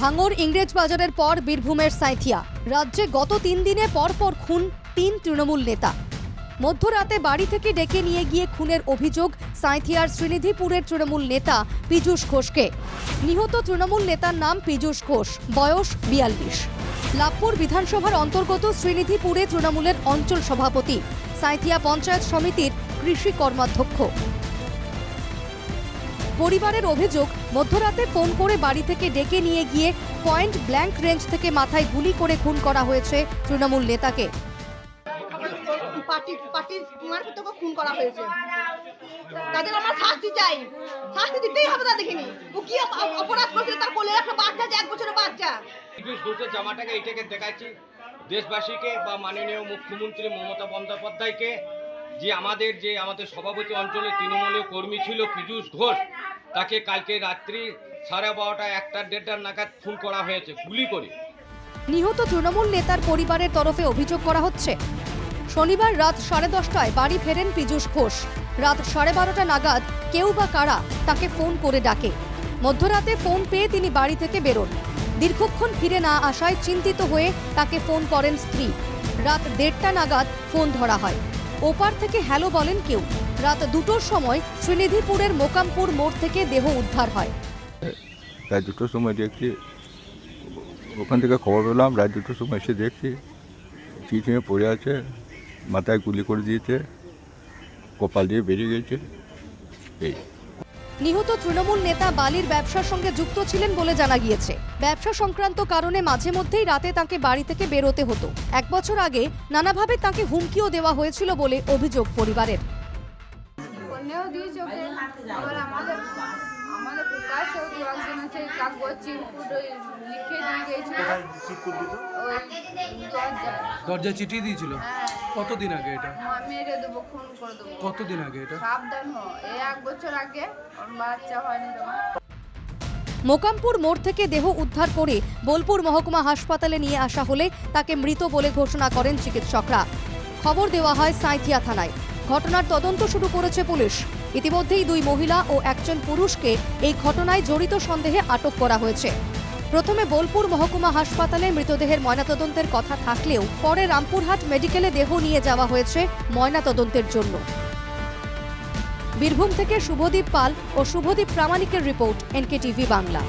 ভাঙর ইংরেজ বাজারের পর বীরভূমের সাইথিয়া। রাজ্যে গত তিন দিনে পরপর খুন তিন তৃণমূল নেতা। মধ্যরাতে বাড়ি থেকে ডেকে নিয়ে গিয়ে খুনের অভিযোগ সাঁথিয়ার শ্রীনিধিপুরের তৃণমূল নেতা পীযূষ ঘোষকে। নিহত তৃণমূল নেতার নাম পীযূষ ঘোষ, বয়স বিয়াল্লিশ। লাভপুর বিধানসভার অন্তর্গত শ্রীনিধিপুরে তৃণমূলের অঞ্চল সভাপতি সাঁথিয়া পঞ্চায়েত সমিতির কৃষি কর্মাধ্যক্ষ। পরিবারের অভিযোগ, মধ্যরাতে ফোন করে বাড়ি থেকে ডেকে নিয়ে গিয়ে পয়েন্ট ব্ল্যাঙ্ক রেঞ্জ থেকে মাথায় গুলি করে খুন করা হয়েছে তৃণমূল নেতাকে। পার্টি পার্টির মারফত খুন করা হয়েছে। তাদের আমরা শাস্তি চাই। শাস্তি দিতেই হবে তাদেরকে নিয়ে। ও কি অপরাধ করেছে তার কোলে একটা বাচ্চা আছে এক বছরের বাচ্চা? পীযূষ ঘোষের জামাটাকে এটাকে দেখাচ্ছি। দেশবাসীকে বা মাননীয় মুখ্যমন্ত্রী মমতা বন্দ্যোপাধ্যায়কে যে আমাদের যে আমাদের সভাপতি অঞ্চলে তৃণমূলীয় কর্মী ছিল পীযূষ ঘোষ তাকে কালকে রাত্রি সাড়ে বারোটা একটা দেড়টার নাগাদ খুন করা হয়েছে। গুলি করে। নিহত তৃণমূল নেতার পরিবারের তরফে অভিযোগ করা হচ্ছে শনিবার রাত সাড়ে দশটায় বাড়ি ফেরেন পীযূষ ঘোষ। রাত সাড়ে বারোটা নাগাদ কেউ বা কারা তাকে ফোন করে ডাকে। মধ্যরাতে ফোন পেয়ে তিনি বাড়ি থেকে বেরোন। দীর্ঘক্ষণ ফিরে না আসায় চিন্তিত হয়ে তাকে ফোন করেন স্ত্রী। রাত দেড়টা নাগাদ ফোন ধরা হয়। ওপার থেকে হ্যালো বলেন কেউ। রাত দুটোর সময় শ্রীনিধিপুরের মোকামপুর মোড় থেকে দেহ উদ্ধার হয়। রাত দুটোর সময় দেখছি। ওখান থেকে খবর পেলাম, রাত দুটোর সময় এসে দেখছি। চিঠিয়ে পড়ে আছে। মাথায় গুলি করে দিয়েছে কপাল দিয়ে বেরিয়ে গেছে। এই। নিহত তৃণমূল নেতা বালির ব্যবসার সঙ্গে যুক্ত ছিলেন বলে জানা গিয়েছে। ব্যবসা সংক্রান্ত কারণে মাঝে মধ্যেই রাতে তাকে বাড়ি থেকে বেরোতে হতো। এক বছর আগে নানাভাবে তাকে হুমকিও দেওয়া হয়েছিল বলে অভিযোগ পরিবারের। আছে কাগজ চিরকুট ওই লিখে দিয়ে ওই দরজায়। চিঠি দিয়েছিল? হ্যাঁ। কতদিন আগে এটা? মেরে দেবো খুন করে দেবো। কতদিন আগে এটা? সাবধান হো। এই এক বছর আগে ওর বাচ্চা হয়নি তোমার মোকামপুর মোড় থেকে দেহ উদ্ধার করে বোলপুর মহকুমা হাসপাতালে নিয়ে আসা হলে তাকে মৃত বলে ঘোষণা করেন চিকিৎসকরা। খবর দেওয়া হয় সাঁইথিয়া থানায়। ঘটনার তদন্ত শুরু করেছে পুলিশ। ইতিমধ্যেই দুই মহিলা ও একজন পুরুষকে এই ঘটনায় জড়িত সন্দেহে আটক করা হয়েছে। প্রথমে বোলপুর মহকুমা হাসপাতালে মৃতদেহের ময়নাতদন্তের কথা থাকলেও পরে রামপুরহাট মেডিকেলে দেহ নিয়ে যাওয়া হয়েছে ময়নাতদন্তের জন্য। বীরভূম থেকে শুভদীপ পাল ও শুভদীপ প্রামাণিকের রিপোর্ট, এনকেটিভি বাংলা।